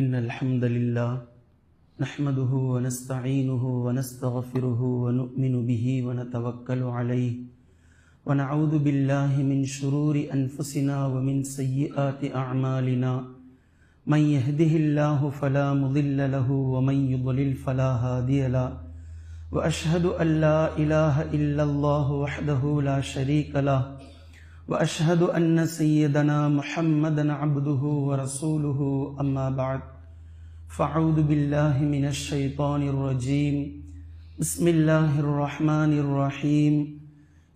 إن الحمد لله نحمده ونستعينه ونستغفره ونؤمن به ونتوكل عليه ونعوذ بالله من شرور أنفسنا ومن سيئات أعمالنا من يهده الله فلا مضل له ومن يضلل فلا هادي له وأشهد أن لا إله إلا الله وحده لا شريك له وأشهد أن سيدنا محمدا عبده ورسوله أما بعد. فاعوذ بالله من الشيطان الرجيم بسم الله الرحمن الرحيم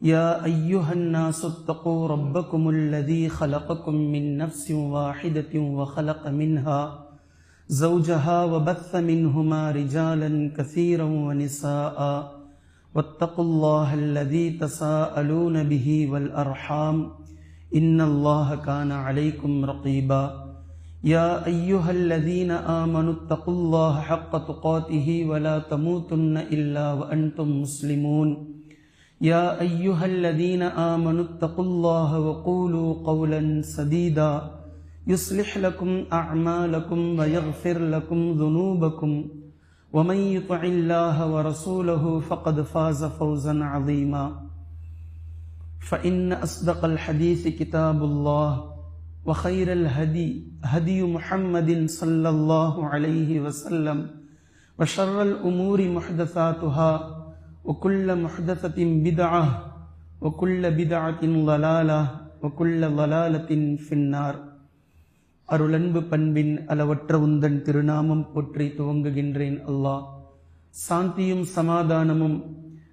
يا ايها الناس اتقوا ربكم الذي خلقكم من نفس واحده وخلق منها زوجها وبث منهما رجالا كثيرا ونساء۔ واتقوا الله الذي تساءلون به والارحام۔ ان الله كان عليكم رقيبا يا أيها الذين آمنوا اتقوا الله حق تقاته ولا تموتن إلا وأنتم مسلمون. يا أيها الذين آمنوا اتقوا الله وقولوا قولا سديدا. يصلح لكم أعمالكم ويغفر لكم ذنوبكم. ومن يطع الله ورسوله فقد فاز فوزا عظيما. فإن أصدق الحديث كتاب الله. وخير الهدي هدي محمد صلى الله عليه وسلم وشر الأمور محدثاتها وكل محدثة بدعة وكل بدعة ضلالة وكل ضلالة في النار அருளன்பு பண்பின் அளவற்ற உந்தன் திருநாமம் போற்றி துவங்குகின்றேன் அல்லாஹ் சாந்தியும் சமாதானமும்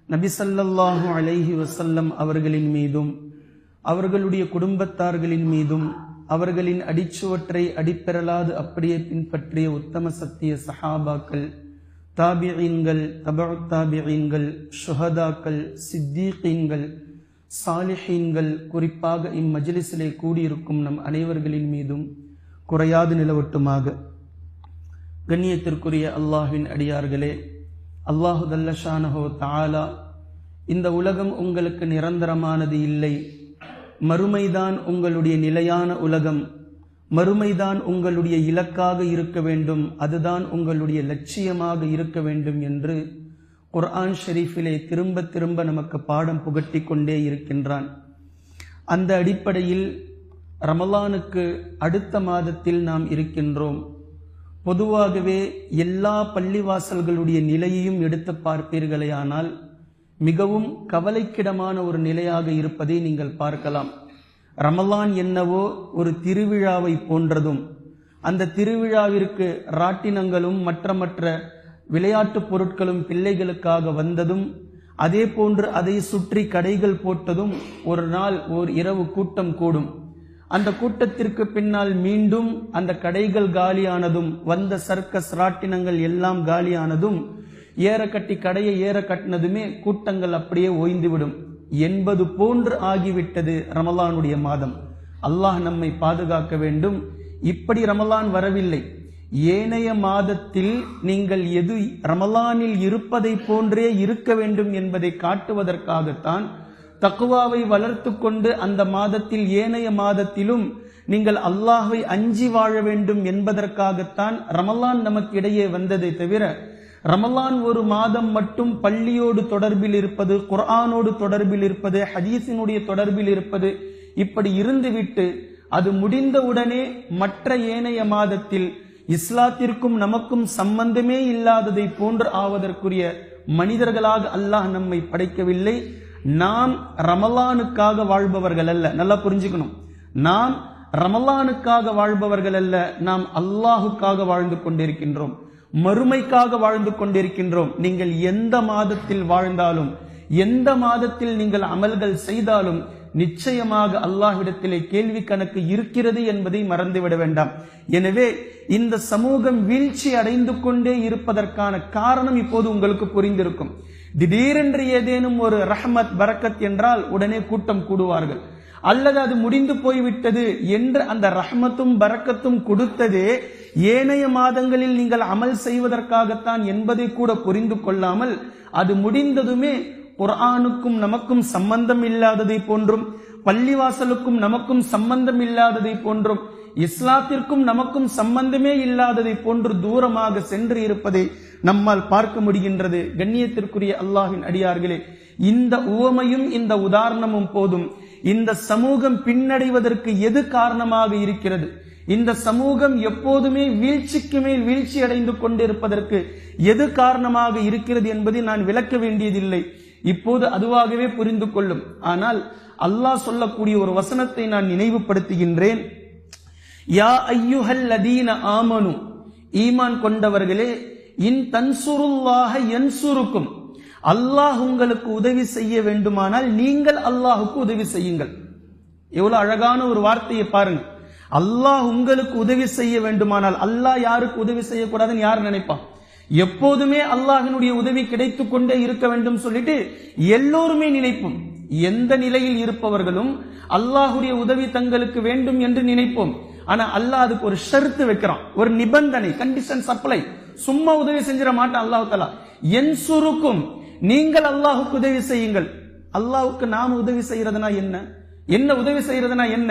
நபிசல்லாஹு அலைஹி வசல்லம் அவர்களின் மீதும் அவர்களுடைய குடும்பத்தார்களின் மீதும் அவர்களின் அடிச்சுவற்றை அடிப்பெறலாது அப்படியே பின்பற்றிய உத்தம சத்திய சஹாபாக்கள் தாபியீன்கள் தபு தாபியீன்கள் சுஹதாக்கள் சித்தீகீன்கள் சாலிஹீன்கள் குறிப்பாக இம்மஜிலிசிலே கூடியிருக்கும் நம் அனைவர்களின் மீதும் குறையாது நிலவட்டுமாக. கண்ணியத்திற்குரிய அல்லாஹின் அடியார்களே அல்லாஹு தல்லஷானஹோ தாலா இந்த உலகம் உங்களுக்கு நிரந்தரமானது இல்லை. மறுமைதான் உங்களுடைய நிலையான உலகம். மறுமைதான் உங்களுடைய இலக்காக இருக்க வேண்டும். அதுதான் உங்களுடைய லட்சியமாக இருக்க வேண்டும் என்று குர்ஆன் ஷெரீஃபிலே திரும்ப திரும்ப நமக்கு பாடம் புகட்டி கொண்டே இருக்கின்றான். அந்த அடிப்படையில் ரமலானுக்கு அடுத்த மாதத்தில் நாம் இருக்கின்றோம். பொதுவாகவே எல்லா பள்ளிவாசல்களுடைய நிலையையும் எடுத்து பார்ப்பீர்களேயானால் மிகவும் கவலைக்கிடமான ஒரு நிலையாக இருப்பதை நீங்கள் பார்க்கலாம். ரமலான் என்னவோ ஒரு திருவிழாவை போன்றதும் அந்த திருவிழாவிற்கு ராட்டினங்களும் மற்ற மற்ற விளையாட்டுப் பொருட்களும் பிள்ளைகளுக்காக வந்ததும் அதே போன்று அதை சுற்றி கடைகள் போட்டதும் ஒரு நாள் ஓர் இரவு கூட்டம் கூடும். அந்த கூட்டத்திற்கு பின்னால் மீண்டும் அந்த கடைகள் காலியானதும் வந்த சர்க்கஸ் ராட்டினங்கள் எல்லாம் காலியானதும் ஏற கட்டி கடையை ஏற கட்டினதுமே கூட்டங்கள் அப்படியே ஓய்ந்துவிடும். என்பது போன்று ஆகிவிட்டது ரமலானுடைய மாதம். அல்லாஹ் நம்மை பாதுகாக்க வேண்டும். இப்படி ரமலான் வரவில்லை. ஏனைய மாதத்தில் நீங்கள் எது ரமலானில் இருப்பதை போன்றே இருக்க வேண்டும் என்பதை காட்டுவதற்காகத்தான் தக்குவாவை வளர்த்து கொண்டு அந்த மாதத்தில் ஏனைய மாதத்திலும் நீங்கள் அல்லாஹை அஞ்சி வாழ வேண்டும் என்பதற்காகத்தான் ரமலான் நமக்கு இடையே வந்ததை தவிர ரமலான் ஒரு மாதம் மட்டும் பள்ளியோடு தொடர்பில் இருப்பது குர்ஆனோடு தொடர்பில் இருப்பது ஹதீஸினுடைய தொடர்பில் இருப்பது இப்படி இருந்துவிட்டு அது முடிந்தவுடனே மற்ற ஏனைய மாதத்தில் இஸ்லாத்திற்கும் நமக்கும் சம்பந்தமே இல்லாததை போன்று ஆவதற்குரிய மனிதர்களாக அல்லாஹ் நம்மை படைக்கவில்லை. நாம் ரமலானுக்காக வாழ்பவர்கள் அல்ல. நல்லா புரிஞ்சுக்கணும். நாம் ரமலானுக்காக வாழ்பவர்கள் அல்ல. நாம் அல்லாஹுக்காக வாழ்ந்து கொண்டிருக்கின்றோம். மறுமைக்காக வாழ்ந்து கொண்டிருக்கின்றோம். நீங்கள் எந்த மாதத்தில் வாழ்ந்தாலும் எந்த மாதத்தில் நீங்கள் அமல்கள் செய்தாலும் நிச்சயமாக அல்லாஹ்விடத்திலே கேள்வி கணக்கு இருக்கிறது என்பதை மறந்துவிட வேண்டாம். எனவே இந்த சமூகம் வீழ்ச்சி அடைந்து கொண்டே இருப்பதற்கான காரணம் இப்போது உங்களுக்கு புரிந்திருக்கும். திடீரென்று ஏதேனும் ஒரு ரஹமத் பரக்கத் என்றால் உடனே கூட்டம் கூடுவார்கள். அல்லது அது முடிந்து போய்விட்டது என்று அந்த ரஹ்மத்தும் பரக்கத்தும் கொடுத்ததே ஏனைய மாதங்களில் நீங்கள் அமல் செய்வதற்காகத்தான் என்பதை கூட புரிந்து கொள்ளாமல் அது முடிந்ததுமே குர்ஆனுக்கும் நமக்கும் சம்பந்தம் இல்லாததை போன்றும் பள்ளிவாசலுக்கும் நமக்கும் சம்பந்தம் இல்லாததை போன்றும் இஸ்லாத்திற்கும் நமக்கும் சம்பந்தமே இல்லாததை போன்று தூரமாக சென்று இருப்பதை நம்மால் பார்க்க முடிகின்றது. கண்ணியத்திற்குரிய அல்லாஹின் அடியார்களே இந்த உவமையும் இந்த உதாரணமும் போதும். இந்த சமூகம் பின்னடைவதற்கு எது காரணமாக இருக்கிறது? இந்த சமூகம் எப்போதுமே வீழ்ச்சிக்கு மேல் வீழ்ச்சி அடைந்து கொண்டிருப்பதற்கு எது காரணமாக இருக்கிறது என்பதை நான் விளக்க வேண்டியதில்லை. இப்போது அதுவாகவே புரிந்து கொள்ளும். ஆனால் அல்லாஹ் சொல்லக்கூடிய ஒரு வசனத்தை நான் நினைவுபடுத்துகின்றேன். யா ஐயுஹல் லதீன ஆமனு. ஈமான் கொண்டவர்களே இன் தன்சுருல்லாக என்சுருக்கும். அல்லாஹ் உங்களுக்கு உதவி செய்ய வேண்டுமானால் நீங்கள் அல்லாஹுக்கு உதவி செய்யுங்கள். எவ்வளவு அழகான ஒரு வார்த்தையை பாருங்க அல்லாஹ் உங்களுக்கு உதவி செய்ய வேண்டுமானால் அல்லாஹ் யாருக்கு உதவி செய்யக்கூடாதுன்னு யார் நினைப்பான் எப்போதுமே அல்லாஹினுடைய உதவி கிடைத்து கொண்டே இருக்க வேண்டும் சொல்லிட்டு எல்லோருமே நினைப்போம். எந்த நிலையில் இருப்பவர்களும் அல்லாஹுடைய உதவி தங்களுக்கு வேண்டும் என்று நினைப்போம். ஆனா அல்லாஹ் அதுக்கு ஒரு ஷர்த்து வைக்கிறான். ஒரு நிபந்தனை கண்டிஷன் சப்ளை சும்மா உதவி செஞ்சிட மாட்டான் அல்லாஹு தலா என் சுருக்கும் நீங்கள் அல்லாஹுக்கு உதவி செய்யுங்கள். அல்லாஹுக்கு நாம் உதவி செய்யறதுனா என்ன? என்ன உதவி செய்யறதுனா என்ன?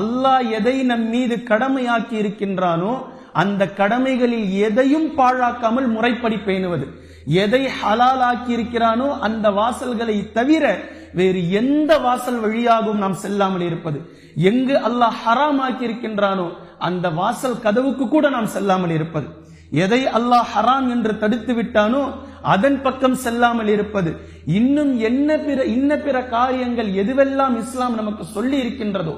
அல்லாஹ் எதை நம் மீது கடமையாக்கி இருக்கின்றானோ அந்த கடமைகளில் எதையும் பாழாக்காமல் முறைப்படி பேணுவது. எதை ஹலாலாக்கி இருக்கிறானோ அந்த வாசல்களை தவிர வேறு எந்த வாசல் வழியாகவும் நாம் செல்லாமல் இருப்பது. எங்கு அல்லாஹ் ஹராம் ஆக்கி இருக்கின்றானோ அந்த வாசல் கதவுக்கு கூட நாம் செல்லாமல் இருப்பது. எதை அல்லாஹ் ஹராம் என்று தடுத்து விட்டானோ அதன் பக்கம் செல்லாமல் இருப்பது. இன்னும் என்ன பிற இன்ன பிற காரியங்கள் எதுவெல்லாம் இஸ்லாம் நமக்கு சொல்லி இருக்கின்றதோ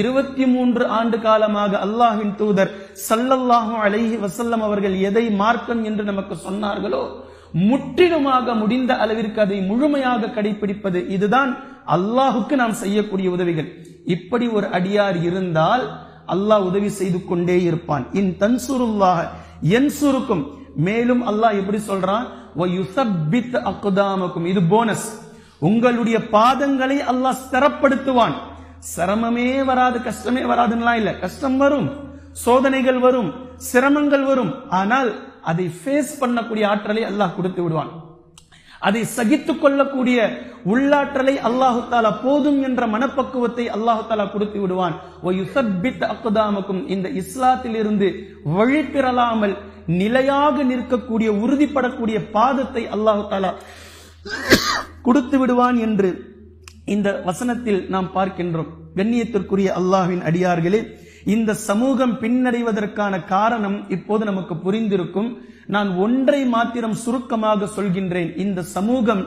இருபத்தி மூன்று ஆண்டு காலமாக அல்லாஹ்வின் தூதர் சல்லல்லாஹு அலைஹி வசல்லம் அவர்கள் எதை மார்க்கம் என்று நமக்கு சொன்னார்களோ முற்றிலுமாக முடிந்த அளவிற்கு அதை முழுமையாக கடைபிடிப்பது இதுதான் அல்லாஹுக்கு நாம் செய்யக்கூடிய உதவிகள். இப்படி ஒரு அடியார் இருந்தால் அல்லாஹ் உதவி செய்து கொண்டே இருப்பான். இன் தன்சுருல்லாஹ என் சுருக்கும் மேலும் அல்லாஹ் எப்படி சொல்றான்? அக்குதாமக்கும் இது போனஸ் உங்களுடைய பாதங்களை அல்லாஹ் ஸ்திரப்படுத்துவான் சிரமமே வராது கஷ்டமே வராதுன்னா இல்ல. கஷ்டம் வரும் சோதனைகள் வரும் சிரமங்கள் வரும். ஆனால் அதை ஃபேஸ் பண்ணக்கூடிய ஆற்றலை அல்லாஹ் கொடுத்து விடுவான். அதை சகித்துக் கொள்ளக்கூடிய உள்ளாற்றலை அல்லாஹு தாலா போதும் என்ற மனப்பக்குவத்தை அல்லாஹு தாலா கொடுத்து விடுவான். அக்குதாமக்கும் இந்த இஸ்லாத்திலிருந்து வழி பெறலாமல் நிலையாக நிற்கக்கூடிய உறுதிப்படக்கூடிய பாதத்தை அல்லாஹு தாலா கொடுத்து விடுவான் என்று இந்த வசனத்தில் நாம் பார்க்கின்றோம். கண்ணியத்திற்குரிய அல்லாஹ்வின் அடியார்களே இந்த சமூகம் பின்னடைவதற்கான காரணம் இப்போது நமக்கு புரிந்திருக்கும். நான் ஒன்றை மாத்திரம் சுருக்கமாக சொல்கின்றேன். இந்த சமூகம்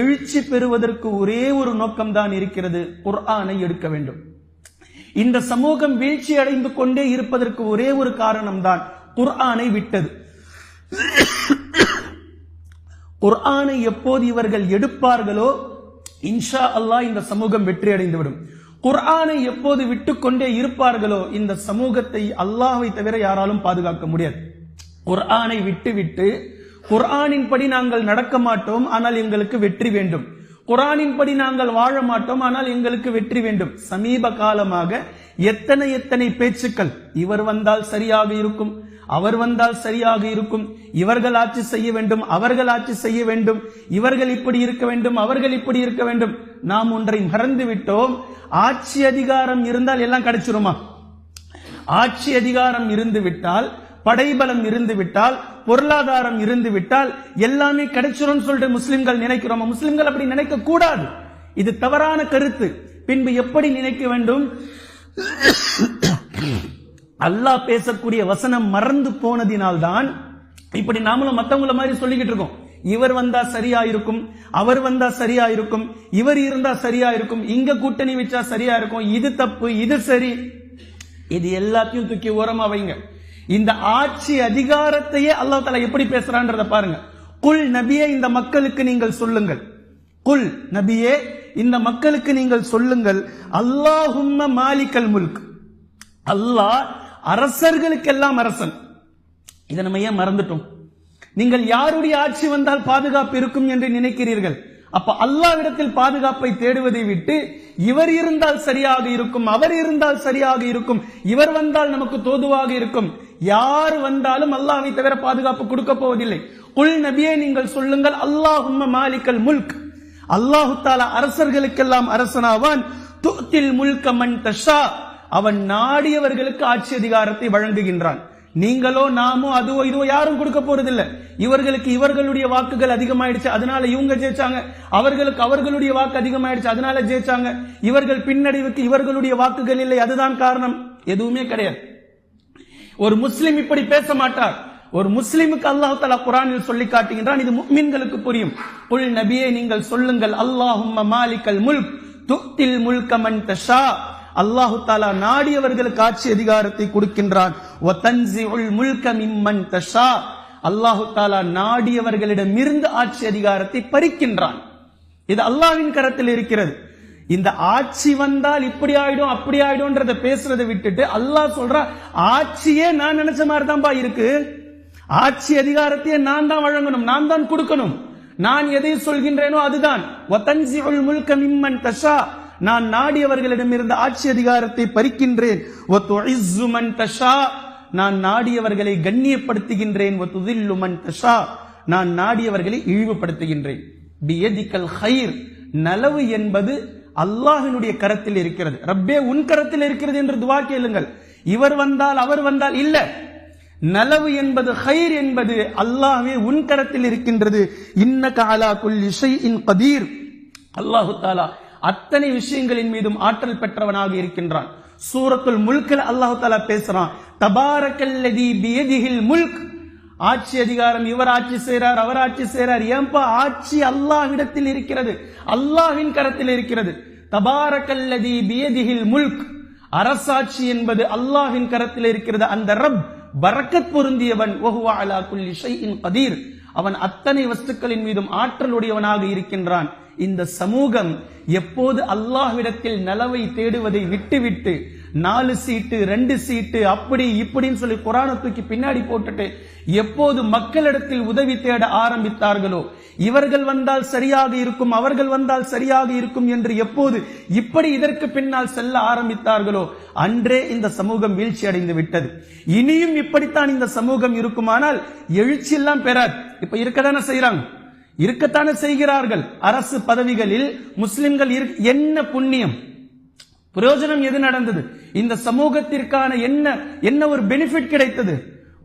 எழுச்சி பெறுவதற்கு ஒரே ஒரு நோக்கம்தான் இருக்கிறது. குர்ஆனை எடுக்க வேண்டும். இந்த சமூகம் வீழ்ச்சி அடைந்து கொண்டே இருப்பதற்கு ஒரே ஒரு காரணம்தான் குர்ஆனை விட்டது. குர்ஆனை எப்போது இவர்கள் எடுப்பார்களோ இன்ஷா அல்லாஹ் இந்த சமூகம் வெற்றி அடைந்துவிடும். குர்ஆனை எப்போது விட்டுக்கொண்டே இருப்பார்களோ இந்த சமூகத்தை அல்லாஹை தவிர யாராலும் பாதுகாக்க முடியாது. குர்ஆனை விட்டு விட்டு குர்ஆனின் படி நாங்கள் நடக்க மாட்டோம் ஆனால் எங்களுக்கு வெற்றி வேண்டும். குரானின் படி நாங்கள் வாழ மாட்டோம் ஆனால் எங்களுக்கு வெற்றி வேண்டும். சமீப காலமாக எத்தனை எத்தனை பேச்சுக்கள் இவர் வந்தால் சரியாக இருக்கும் அவர் வந்தால் சரியாக இருக்கும் இவர்கள் ஆட்சி செய்ய வேண்டும் அவர்கள் ஆட்சி செய்ய வேண்டும் இவர்கள் இப்படி இருக்க வேண்டும் அவர்கள் இப்படி இருக்க வேண்டும். நாம் ஒன்றை மறந்து விட்டோம். ஆட்சி அதிகாரம் இருந்தால் எல்லாம் கிடைச்சிருமா? ஆட்சி அதிகாரம் இருந்து விட்டால் படைபலம் இருந்து விட்டால் பொருளாதாரம் இருந்து விட்டால் எல்லாமே கிடைச்சிரும் சொல்லிட்டு முஸ்லிம்கள் நினைக்கிறோம்? முஸ்லிம்கள் அப்படி நினைக்க கூடாது. இது தவறான கருத்து. பின்பு எப்படி நினைக்க வேண்டும்? அல்லாஹ் பேசக்கூடிய வசனம் மறந்து போனதினால்தான் இப்படி நாமளும் மத்தவங்கள மாதிரி சொல்லிக்கிட்டு இருக்கோம். இவர் வந்தா சரியா இருக்கும் அவர் வந்தா சரியா இருக்கும் இவர் இருந்தா சரியா இருக்கும் இங்க கூட்டணி வச்சா சரியா இருக்கும் இது தப்பு இது சரி. இது எல்லாத்தையும் தூக்கி ஓரமா வைங்க. இந்த ஆட்சி அதிகாரத்தையே அல்லாஹ் தலா எப்படி பேசுறான்றத பாருங்க. குல் நபியே இந்த மக்களுக்கு நீங்கள் சொல்லுங்கள். குல் நபியே இந்த மக்களுக்கு நீங்கள் சொல்லுங்கள். அல்லாஹும்ம மாலிக்கல் முல்க். அல்லாஹ் அரசர்களுக்கெல்லாம் அரசன். இதை நம்ம ஏன் மறந்துட்டோம்? நீங்கள் யாருடைய ஆட்சி வந்தால் பாதுகாப்பு இருக்கும் என்று நினைக்கிறீர்கள்? அப்ப அல்லாவிடத்தில் பாதுகாப்பை தேடுவதை விட்டு இவர் இருந்தால் சரியாக இருக்கும் அவர் இருந்தால் சரியாக இருக்கும் இவர் வந்தால் நமக்கு தோதுவாக இருக்கும். யார் வந்தாலும் அல்லாவை தவிர பாதுகாப்பு கொடுக்க போவதில்லை. உள் நபியே நீங்கள் சொல்லுங்கள் அல்லாஹும்ம மாலிக்கல் முல்க். அல்லாஹு தாலா அரசர்களுக்கெல்லாம் அரசனாவான். துத்தில் முல்க மன் தஷா. அவன் நாடியவர்களுக்கு ஆட்சி அதிகாரத்தை வழங்குகின்றான். நீங்களோ நாமோ அதுவோ இதுவோ யாரும் கொடுக்க போறதில்ல. இவர்களுக்கு இவர்களுடைய வாக்குகள் அதிகமாயிடுச்சு. அதனால இவங்க ஜெயிச்சாங்க. அவர்களுக்கு அவர்களுடைய வாக்கு அதிகமாயிடுச்சு. அதனால ஜெயிச்சாங்க. இவர்கள் பின்னடைவுக்கு இவர்களுடைய வாக்குகள் இல்லை. அதுதான் காரணம். எதுவுமே கிடையாது. ஒரு முஸ்லிம் இப்படி பேச மாட்டார். ஒரு முஸ்லிமுக்கு அல்லாஹ் தலா குரானில் சொல்லி காட்டுகின்றான். இது முக்மின்களுக்கு புரியும். புல் நபியே நீங்கள் சொல்லுங்கள். அல்லாஹும் மாலிக்கல் முல்க் துக்தில் முல்கமன் தஷா. அல்லாஹு தாலா நாடியவர்களுக்கு ஆட்சி அதிகாரத்தை கொடுக்கின்றான். மிம்மன் தஷா. அல்லாஹு தாலா நாடியவர்களிடமிருந்து ஆட்சி அதிகாரத்தை பறிக்கின்றான். இது அல்லாஹ்வின் கரத்தில் இருக்கிறது. இந்த ஆட்சி வந்தால் இப்படி ஆயிடும் அப்படி ஆயிடும்ன்றத பேசுறதை விட்டுட்டு அல்லாஹ் சொல்ற ஆட்சியே நான் நினைச்ச மாதிரி தான்பா இருக்கு. ஆட்சி அதிகாரத்தையே நான் தான் வழங்கணும் நான் தான் கொடுக்கணும். நான் எதை சொல்கின்றேனோ அதுதான். நான் நாடியவர்களிடம் இருந்த ஆட்சி அதிகாரத்தை பறிக்கின்றேன். தஷா. நான் நாடியவர்களை கண்ணியப்படுத்துகின்றேன். தஷா. நான் நாடியவர்களை இழிவுபடுத்துகின்றேன். பியதிக்கல் ஹைர். நலவு என்பது அல்லாஹினுடைய கரத்தில் இருக்கிறது. ரப்பே உன் கரத்தில் இருக்கிறது என்று துவா கேளுங்கள். இவர் வந்தால் அவர் வந்தால் இல்ல. நலவு என்பது ஹைர் என்பது அல்லாஹ்வே உன் கரத்தில் இருக்கின்றது. இன்ன காலா குல் இசை இன் கதீர். அல்லாஹு தாலா அத்தனை விஷயங்களின் மீதும் ஆற்றல் பெற்றவனாக இருக்கின்றான். சூரத்துல் முல்கில் அல்லாஹு தாலா பேசுறான் தபாரக்கல்லதி பியதிஹில் முல்க். ஆட்சி அதிகாரம் இவர் ஆட்சி செய்றார் அவர் ஆட்சி செய்றார். ஏன்பா ஆட்சி அல்லாஹ்விடத்தில் இருக்கிறது? அல்லாஹின் கரத்தில் இருக்கிறது. தபாரக்கல்லதி பியதிஹில் முல்க். அரசாட்சி என்பது அல்லாஹின் கரத்தில் இருக்கிறது. அந்த ரப் பரக்கத் பொருந்தியவன். ஒஹுவா அலா குல்லி ஷைஇன் கதீர். அவன் அத்தனை வஸ்துக்களின் மீதும் ஆற்றல் உடையவனாக இருக்கின்றான். இந்த சமூகம் எப்போது அல்லாஹ்விடத்தில் நலவை தேடுவதை விட்டுவிட்டு நாலு சீட்டு ரெண்டு சீட்டு அப்படி இப்படின்னு சொல்லி குரான தூக்கி பின்னாடி போட்டுட்டு எப்போது மக்களிடத்தில் உதவி தேட ஆரம்பித்தார்களோ இவர்கள் வந்தால் சரியாக இருக்கும் அவர்கள் வந்தால் சரியாக இருக்கும் என்று எப்போது இப்படி இதற்கு பின்னால் செல்ல ஆரம்பித்தார்களோ அன்றே இந்த சமூகம் வீழ்ச்சி அடைந்து விட்டது. இனியும் இப்படித்தான் இந்த சமூகம் இருக்குமானால் எழுச்சி எல்லாம் பெறாது. இப்ப இருக்கதான செய்யறாங்க இருக்கத்தானே செய்கிறார்கள்? அரசு பதவிகளில் முஸ்லிம்கள் என்ன புண்ணியம்? பிரயோஜனம் எது நடந்தது? இந்த சமூகத்திற்கான என்ன என்ன ஒரு பெனிஃபிட் கிடைத்தது?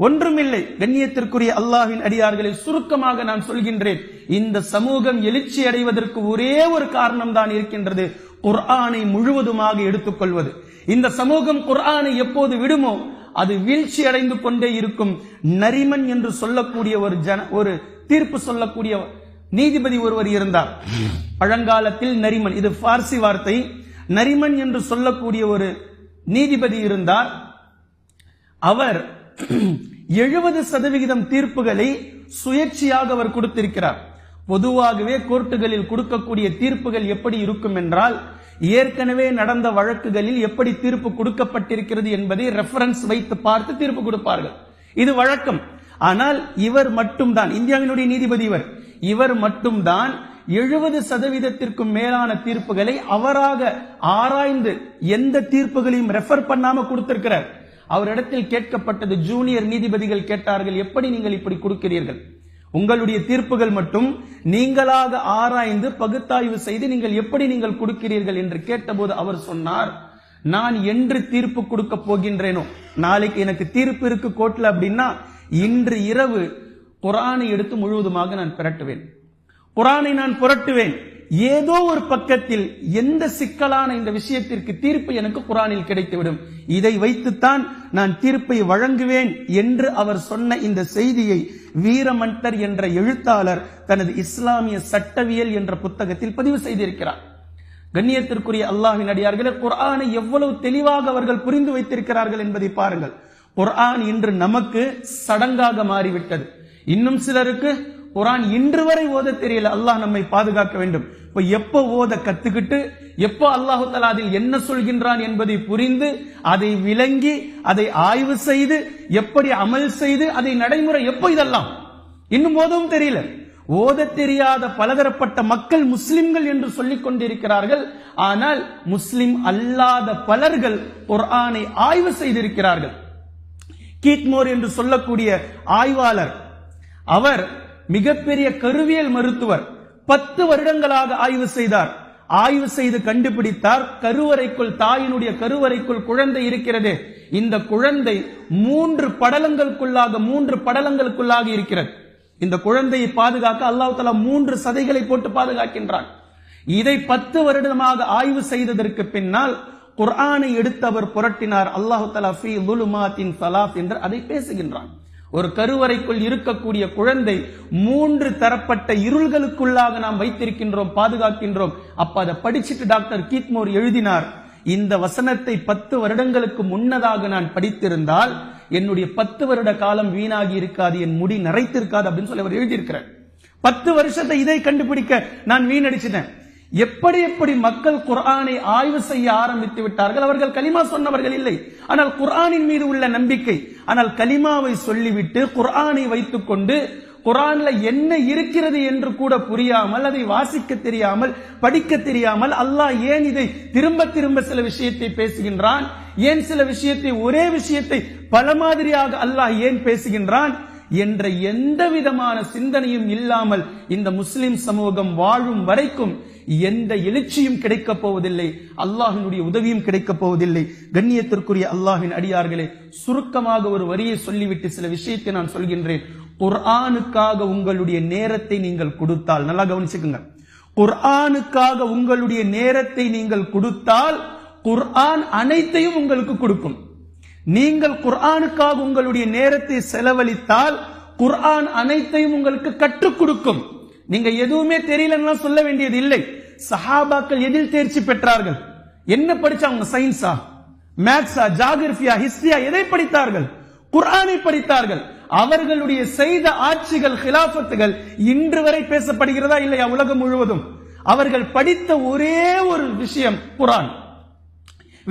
ஒன்றுமில்லை. கண்ணியத்திற்குரிய அல்லாஹின் அடியார்களை சுருக்கமாக நான் சொல்கின்றேன். இந்த சமூகம் எழுச்சி அடைவதற்கு ஒரே ஒரு காரணம் தான் இருக்கின்றது. குர்ஆனை முழுவதுமாக எடுத்துக்கொள்வது. இந்த சமூகம் குர்ஆனை எப்போது விடுமோ அது வீழ்ச்சி அடைந்து கொண்டே இருக்கும். நரிமன் என்று சொல்லக்கூடிய ஒரு ஜன ஒரு தீர்ப்பு சொல்லக்கூடிய நீதிபதி ஒருவர் இருந்தார். பழங்காலத்தில் நரிமன் இது பார்சி வார்த்தை. நரிமன் என்று சொல்லக்கூடிய ஒரு நீதிபதி இருந்தார். அவர் எழுபது சதவிகிதம் தீர்ப்புகளை சுயேட்சையாக அவர் கொடுத்திருக்கிறார். பொதுவாகவே கோர்ட்டுகளில் கொடுக்கக்கூடிய தீர்ப்புகள் எப்படி இருக்கும் என்றால் ஏற்கனவே நடந்த வழக்குகளில் எப்படி தீர்ப்பு கொடுக்கப்பட்டிருக்கிறது என்பதை ரெஃபரன்ஸ் வைத்து பார்த்து தீர்ப்பு கொடுப்பார்கள். இது வழக்கம். ஆனால் இவர் மட்டும்தான் இந்தியாவினுடைய நீதிபதி இவர். இவர் மட்டும்தான் எழுபது சதவீதத்திற்கும் மேலான தீர்ப்புகளை அவராக ஆராய்ந்து எந்த தீர்ப்புகளையும் ரெஃபர் பண்ணாம கொடுத்திருக்கிறார். அவரிடத்தில் கேட்கப்பட்டது ஜூனியர் நீதிபதிகள் கேட்டார்கள் எப்படி நீங்கள் இப்படி கொடுக்கிறீர்கள்? உங்களுடைய தீர்ப்புகள் மட்டும் நீங்களாக ஆராய்ந்து பகுத்தாய்வு செய்து நீங்கள் எப்படி நீங்கள் கொடுக்கிறீர்கள்? என்று கேட்டபோது அவர் சொன்னார் நான் என்று தீர்ப்பு கொடுக்க போகின்றேனோ? நாளைக்கு எனக்கு தீர்ப்பு இருக்கு கோர்ட்ல அப்படின்னா இன்று இரவு குரானை எடுத்து முழுவதுமாக நான் பிரட்டுவேன். குரானை நான் புரட்டுவேன். ஏதோ ஒரு பக்கத்தில் எந்த சிக்கலான இந்த விஷயத்திற்கு தீர்ப்பு எனக்கு குரானில் கிடைத்துவிடும். இதை வைத்துத்தான் நான் தீர்ப்பை வழங்குவேன் என்று அவர் சொன்ன இந்த செய்தியை வீரமன்டர் என்ற எழுத்தாளர் தனது இஸ்லாமிய சட்டவியல் என்ற புத்தகத்தில் பதிவு செய்திருக்கிறார். கண்ணியத்திற்குரிய அல்லாஹின் அடியார்களே குரானை எவ்வளவு தெளிவாக அவர்கள் புரிந்து வைத்திருக்கிறார்கள் என்பதை பாருங்கள். குர்ஆன் இன்று நமக்கு சடங்காக மாறிவிட்டது. இன்னும் சிலருக்கு குரான் இன்று வரை ஓத தெரியல. அல்லாஹ் நம்மை பாதுகாக்க வேண்டும். இப்ப எப்போ ஓத கத்துக்கிட்டு எப்போ அல்லாஹு தலா அதில் என்ன சொல்கின்றான் என்பதை புரிந்து அதை விளங்கி அதை ஆய்வு செய்து எப்படி அமல் செய்து அதை நடைமுறை எப்போ இதெல்லாம்? இன்னும் ஓதவும் தெரியல. ஓத தெரியாத பலதரப்பட்ட மக்கள் முஸ்லிம்கள் என்று சொல்லிக் கொண்டிருக்கிறார்கள். ஆனால் முஸ்லிம் அல்லாத பலர்கள் குர்ஆனை ஆய்வு செய்திருக்கிறார்கள். கீட்மோர் என்று சொல்லக்கூடிய ஆய்வாளர் அவர் மிகப்பெரிய கருவியல் மருத்துவர். பத்து வருடங்களாக ஆய்வு செய்தார். ஆய்வு செய்து கண்டுபிடித்தார். கருவறைக்குள் தாயினுடைய கருவறைக்குள் குழந்தை இருக்கிறது. இந்த குழந்தை மூன்று படலங்களுக்குள்ளாக மூன்று படலங்களுக்குள்ளாக இருக்கிறது. இந்த குழந்தையை பாதுகாக்க அல்லாஹ் தலா மூன்று சதைகளை போட்டு பாதுகாக்கின்றான். இதை பத்து வருடமாக ஆய்வு செய்ததற்கு பின்னால் குர்ஆனை எடுத்து அவர் புரட்டினார். அல்லாஹு தலா ஃபீ லுலுமாத்தின் சலாத் என்று அதை பேசுகின்றான். ஒரு கருவறைக்குள் இருக்கக்கூடிய குழந்தை மூன்று தரப்பட்ட இருள்களுக்குள்ளாக நாம் வைத்திருக்கின்றோம் பாதுகாக்கின்றோம். அப்ப அதை படிச்சுட்டு டாக்டர் கீத்மோர் எழுதினார் இந்த வசனத்தை பத்து வருடங்களுக்கு முன்னதாக நான் படித்திருந்தால் என்னுடைய பத்து வருட காலம் வீணாகி இருக்காது என் முடி நரைத்திருக்காது அப்படின்னு சொல்லி அவர் எழுதியிருக்கிறார். பத்து வருஷத்தை இதை கண்டுபிடிக்க நான் வீணடிச்சிட்டேன். எப்படி எப்படி மக்கள் குர்ஆனை ஆய்வு செய்ய ஆரம்பித்து விட்டார்கள்? அவர்கள் கலிமா சொன்னவர்கள் இல்லை. ஆனால் குர்ஆனின் மீது உள்ள நம்பிக்கை ஆனால் கலிமாவை சொல்லிவிட்டு குர்ஆனை வைத்துக்கொண்டு குரான்ல என்ன இருக்கிறது என்று கூட புரியாமல் அதை வாசிக்க தெரியாமல் படிக்க தெரியாமல் அல்லாஹ் ஏன் இதை திரும்ப திரும்ப சில விஷயத்தை பேசுகின்றான்? ஏன் சில விஷயத்தை ஒரே விஷயத்தை பல மாதிரியாக அல்லாஹ் ஏன் பேசுகின்றான்? என்ற எந்த விதமான சிந்தனையும் இல்லாமல் இந்த முஸ்லிம் சமூகம் வாழும் வரைக்கும் எந்த எழுச்சியும் கிடைக்கப் போவதில்லை. அல்லாஹினுடைய உதவியும் கிடைக்கப் போவதில்லை. கண்ணியத்திற்குரிய அல்லாஹின் அடியார்களே சுருக்கமாக ஒரு வரியை சொல்லிவிட்டு சில விஷயத்தை நான் சொல்கின்றேன். குர்ஆனுக்காக உங்களுடைய நேரத்தை நீங்கள் கொடுத்தால் நல்லா கவனிச்சுக்குங்க. குர்ஆனுக்காக உங்களுடைய நேரத்தை நீங்கள் கொடுத்தால் குர்ஆன் அனைத்தையும் உங்களுக்கு கொடுக்கும். நீங்கள் குர்ஆனுக்காக உங்களுடைய நேரத்தை செலவழித்தால் குர்ஆன் அனைத்தையும் உங்களுக்கு கற்றுக் கொடுக்கும். நீங்க எதுவுமே தெரியலன்னா சொல்ல வேண்டியது இல்லை. சஹாபாக்கள் எதில் தேர்ச்சி பெற்றார்கள்? என்ன படிச்சாங்க சயின்ஸா மேத்ஸா ஜாகிரபியா ஹிஸ்டரியா எதை படித்தார்கள்? குரானை படித்தார்கள். அவர்களுடைய செய்த ஆட்சிகள் ஹிலாபத்துகள் இன்று வரை பேசப்படுகிறதா இல்லையா உலகம் முழுவதும்? அவர்கள் படித்த ஒரே ஒரு விஷயம் குரான்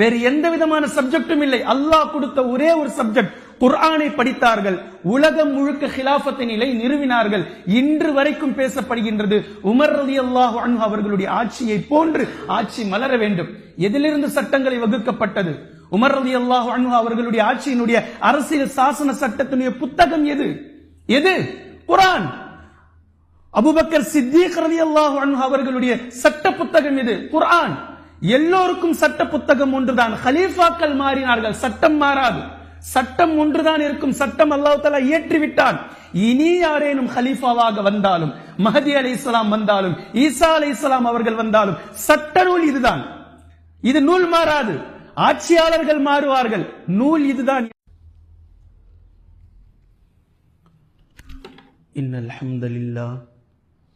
வேறு எந்த விதமான சப்ஜெக்டும் இல்லை. அல்லாஹ் கொடுத்த ஒரே ஒரு சப்ஜெக்ட் குர்ஆனை படித்தார்கள். உலகம் முழுக்க ஹிலாபத்தை நிலை நிறுவினார்கள். இன்று வரைக்கும் பேசப்படுகின்றது. உமர் ரதி அல்லாஹு அன்ஹு அவர்களுடைய ஆட்சியை போன்று ஆட்சி மலர வேண்டும். எதிலிருந்து சட்டங்களை வகுக்கப்பட்டது? உமர் ரதி அல்லாஹு அன்ஹு அவர்களுடைய ஆட்சியினுடைய அரசியல் சாசன சட்டத்தினுடைய புத்தகம் எது? எது? குரான் அபுபக்கர் சித்திக் ரலியல்லாஹு அன்ஹு அவர்களுடைய சட்ட புத்தகம் இது குர்ஆன். எல்லோருக்கும் சட்ட புத்தகம் ஒன்றுதான். ஹலீஃபாக்கள் மாறினார்கள். சட்டம் மாறாது. சட்டம் ஒன்றுதான் இருக்கும் சட்டம் அல்லாஹ் தஆலா இயற்றி விட்டான் இனி யாரேனும் ஹலீஃபாவாக வந்தாலும் மஹதி அலைஹிஸ்ஸலாம் வந்தாலும் ஈசா அலைஹிஸ்ஸலாம் அவர்கள் வந்தாலும் சட்ட நூல் இதுதான் இது நூல் மாறாது ஆட்சியாளர்கள் மாறுவார்கள் நூல் இதுதான் إن الحمد لله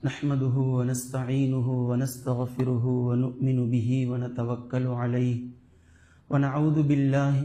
نحمده ونستعينه ونستغفره ونؤمن به ونتوكل عليه ونعوذ بالله